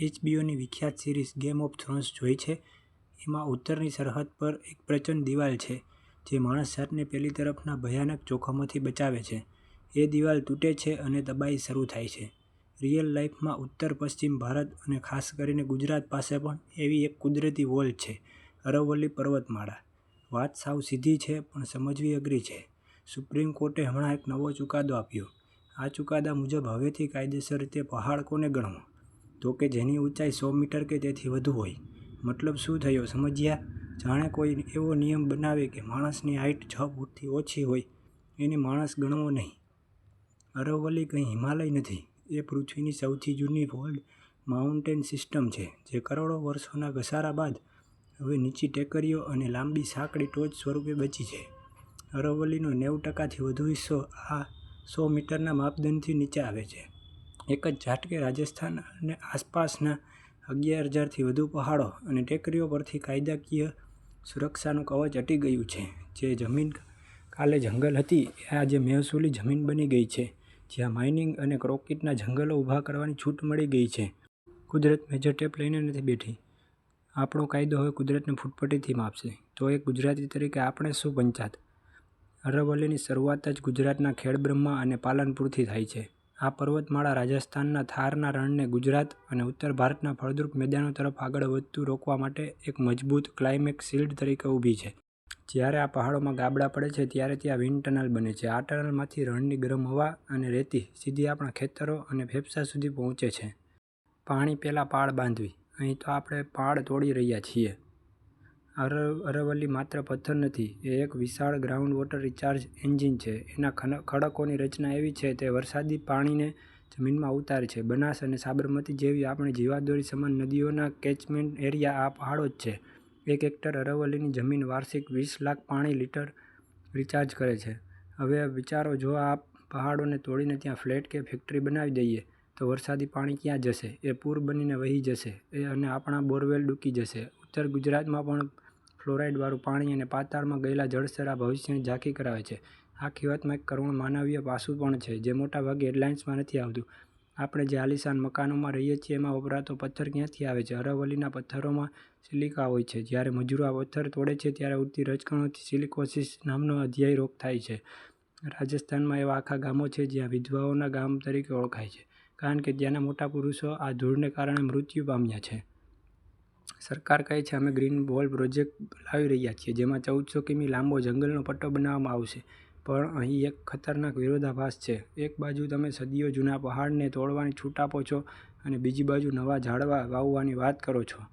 એચબીઓની વિખ્યાત series game of thrones જોઈ છે? એમાં ઉત્તરની સરહદ પર એક પ્રચંડ દિવાલ છે, જે માણસ જાતને પેલી તરફના ભયાનક જોખમોથી બચાવે છે. એ દિવાલ તૂટે છે અને તબાહી શરૂ થાય છે. રિયલ લાઈફમાં ઉત્તર-પશ્ચિમ ભારત અને ખાસ કરીને ગુજરાત પાસે પણ એવી એક કુદરતી વોલ છે, અરવલ્લી પર્વતમાળા. વાત સાવ સીધી છે, પણ સમજવી અઘરી છે. સુપ્રીમ કોર્ટે હમણાં એક નવો ચુકાદો આપ્યો. આ ચુકાદા મુજબ હવેથી કાયદેસર રીતે પહાડ કોને ગણવો? તો કે જેની ઊંચાઈ સો મીટર કે તેથી વધુ હોય. મતલબ શું થયો સમજ્યા? જાણે કોઈ એવો નિયમ બનાવે કે માણસની હાઇટ છ ફૂટથી ઓછી હોય એને માણસ ગણવો નહીં. અરવલ્લી કંઈ હિમાલય નથી. એ પૃથ્વીની સૌથી જૂની ફોલ્ડ માઉન્ટેન સિસ્ટમ છે, જે કરોડો વર્ષોના ઘસારા બાદ હવે નીચી ટેકરીઓ અને લાંબી સાંકડી ટોચ સ્વરૂપે બચી છે. અરવલ્લીનો નેવું ટકાથી વધુ હિસ્સો આ સો મીટરના માપદંડથી નીચે આવે છે. એક જ ઝાટકે રાજસ્થાન અને આસપાસના અગિયાર હજારથી વધુ પહાડો અને ટેકરીઓ પરથી કાયદાકીય સુરક્ષાનું કવચ હટી ગયું છે. જે જમીન કાલે જંગલ હતી, એ આજે મહેસૂલી જમીન બની ગઈ છે, જ્યાં માઇનિંગ અને ક્રોકિટના જંગલો ઊભા કરવાની છૂટ મળી ગઈ છે. કુદરત મેજર ટેપ લઈને નથી બેઠી. આપણો કાયદો હવે કુદરતને ફૂટપટ્ટીથી માપશે. તો એક ગુજરાતી તરીકે આપણે શું પંચાત? અરવલ્લીની શરૂઆત જ ગુજરાતના ખેડબ્રહ્મા અને પાલનપુરથી થાય છે. આ પર્વતમાળા રાજસ્થાનના થારના રણને ગુજરાત અને ઉત્તર ભારતના ફળદ્રુપ મેદાનો તરફ આગળ વધતું રોકવા માટે એક મજબૂત ક્લાઇમેક શિલ્ડ તરીકે ઊભી છે. જ્યારે આ પહાડોમાં ગાબડા પડે છે, ત્યારે ત્યાં વિન્ડ ટનલ બને છે. આ ટનલમાંથી રણની ગરમ હવા અને રેતી સીધી આપણા ખેતરો અને ફેફસા સુધી પહોંચે છે. પાણી પેલા પાળ બાંધવી. અહીં તો આપણે પાળ તોડી રહ્યા છીએ. અરવલ્લી માત્ર પથ્થર નથી, એ એક વિશાળ ગ્રાઉન્ડ વોટર રિચાર્જ એન્જિન છે. એના ખડકોની રચના એવી છે, તે વરસાદી પાણીને જમીનમાં ઉતારે છે. બનાસ અને સાબરમતી જેવી આપણી જીવાદોરી સમાન નદીઓના કેચમેન્ટ એરિયા આ પહાડો જ છે. એક હેક્ટર અરવલ્લીની જમીન વાર્ષિક વીસ લાખ પાણી લીટર રિચાર્જ કરે છે. હવે વિચારો જો આ પહાડોને તોડીને ત્યાં ફ્લેટ કે ફેક્ટરી બનાવી દઈએ, તો વરસાદી પાણી ક્યાં જશે? એ પૂર બનીને વહી જશે અને આપણા બોરવેલ ડૂબી જશે. ઉત્તર ગુજરાતમાં પણ ફ્લોરાઈડવાળું પાણી અને પાતાળમાં ગયેલા જળસ્તર ભવિષ્યને ઝાંખી કરાવે છે. આખી વાતમાં એક કરુણ માનવીય પાસું પણ છે, જે મોટાભાગે હેડલાઇન્સમાં નથી આવતું. આપણે જે આલીશાન મકાનોમાં રહીએ છીએ, એમાં વપરાતો પથ્થર ક્યાંથી આવે છે? અરવલ્લીના પથ્થરોમાં સિલિકા હોય છે. જ્યારે મજૂરો આ પથ્થર તોડે છે, ત્યારે ઉડતી રજકણોથી સિલિકોસિસ નામનો અધ્યાય રોગ થાય છે. રાજસ્થાનમાં એવા આખા ગામો છે, જ્યાં વિધવાઓના ગામ તરીકે ઓળખાય છે કારણ કે ત્યાંના મોટા પુરુષો આ ધૂળને કારણે મૃત્યુ પામ્યા છે. સરકાર કહે છે અમે ગ્રીન વોલ પ્રોજેક્ટ લાવી રહ્યા છીએ જેમાં ચૌદસો કિમી લાંબો જંગલનો પટ્ટો બનાવવામાં આવશે. પણ અહીં એક ખતરનાક વિરોધાભાસ છે. એક બાજુ તમે સદીઓ જૂના પહાડને તોડવાની છૂટ આપો છો અને બીજી બાજુ નવા ઝાડવા વાવવાની વાત કરો છો.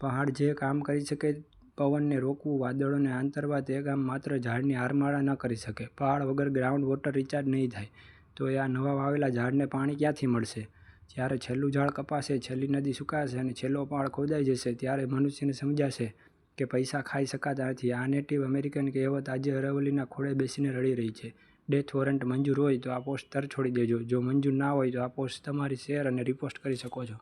પહાડ જે કામ કરી શકે પવનને રોકવું, વાદળોને આંતરવા તે કામ માત્ર ઝાડની હારમાળા ન કરી શકે. પહાડ વગર ગ્રાઉન્ડ વોટર રિચાર્જ નહીં થાય તો આ નવા વાવેલા ઝાડને પાણી ક્યાંથી મળશે? જ્યારે છેલ્લું ઝાડ કપાશે, છેલ્લી નદી સુકાશે અને છેલ્લો પહાડ ખોદાઈ જશે ત્યારે મનુષ્યને સમજાશે કે પૈસા ખાઈ શકાતા નથી. આ નેટિવ અમેરિકન કહેવત આજે અરવલ્લીના ખોળે બેસીને રડી રહી છે. ડેથ વોરંટ મંજૂર હોય તો આ પોસ્ટ તરછોડી દેજો. જો મંજૂર ના હોય તો આ પોસ્ટ તમારી શેર અને રિપોસ્ટ કરી શકો છો.